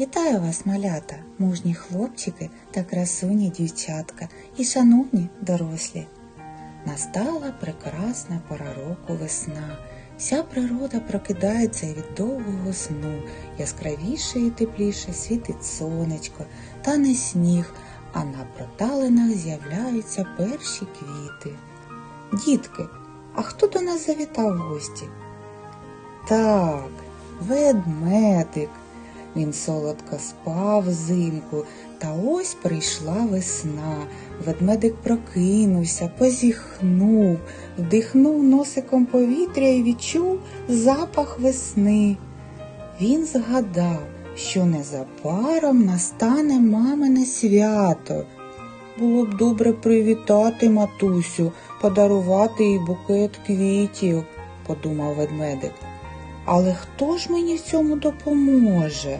Вітаю вас, малята, мужні хлопчики та красуні дівчатка і шановні дорослі. Настала прекрасна пора року весна. Вся природа прокидається від довгого сну, яскравіше і тепліше світить сонечко, та не сніг, а на проталинах з'являються перші квіти. Дітки, а хто до нас завітав в гості? Так, ведмедик. Він солодко спав взимку, та ось прийшла весна. Ведмедик прокинувся, позіхнув, вдихнув носиком повітря і відчув запах весни. Він згадав, що незабаром настане мамине свято. Було б добре привітати матусю, подарувати їй букет квітів, подумав ведмедик. Але хто ж мені в цьому допоможе?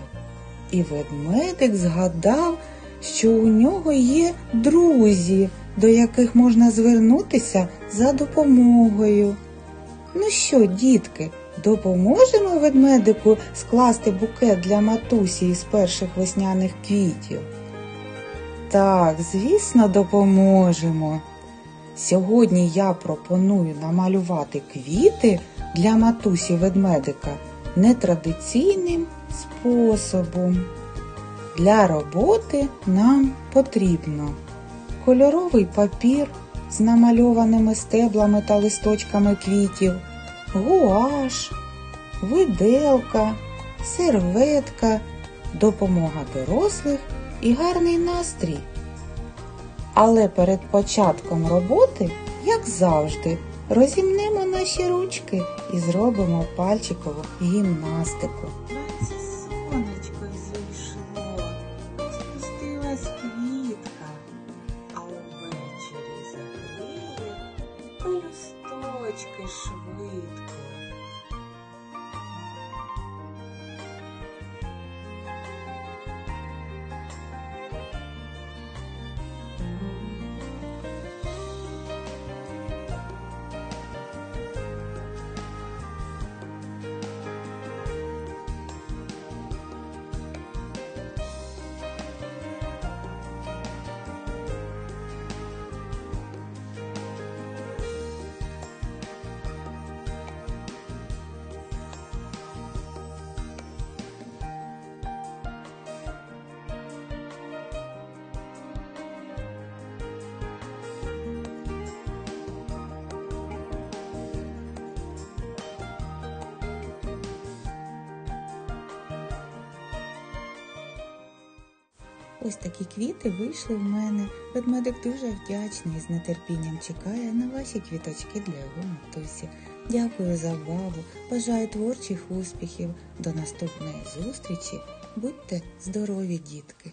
І ведмедик згадав, що у нього є друзі, до яких можна звернутися за допомогою. Ну що, дітки, допоможемо ведмедику скласти букет для матусі із перших весняних квітів? Так, звісно, допоможемо. Сьогодні я пропоную намалювати квіти для матусі ведмедика нетрадиційним способом. Для роботи нам потрібно кольоровий папір з намальованими стеблами та листочками квітів, гуаш, виделка, серветка, допомога дорослих і гарний настрій. Але перед початком роботи, як завжди, розімнемо наші ручки і зробимо пальчикову гімнастику. Сонечко зійшло, спустилась квітка, а увечері закриє пелюсточки швидко. Ось такі квіти вийшли в мене. Ведмедик дуже вдячний і з нетерпінням чекає на ваші квіточки для його матусі. Дякую за увагу. Бажаю творчих успіхів. До наступної зустрічі. Будьте здорові, дітки!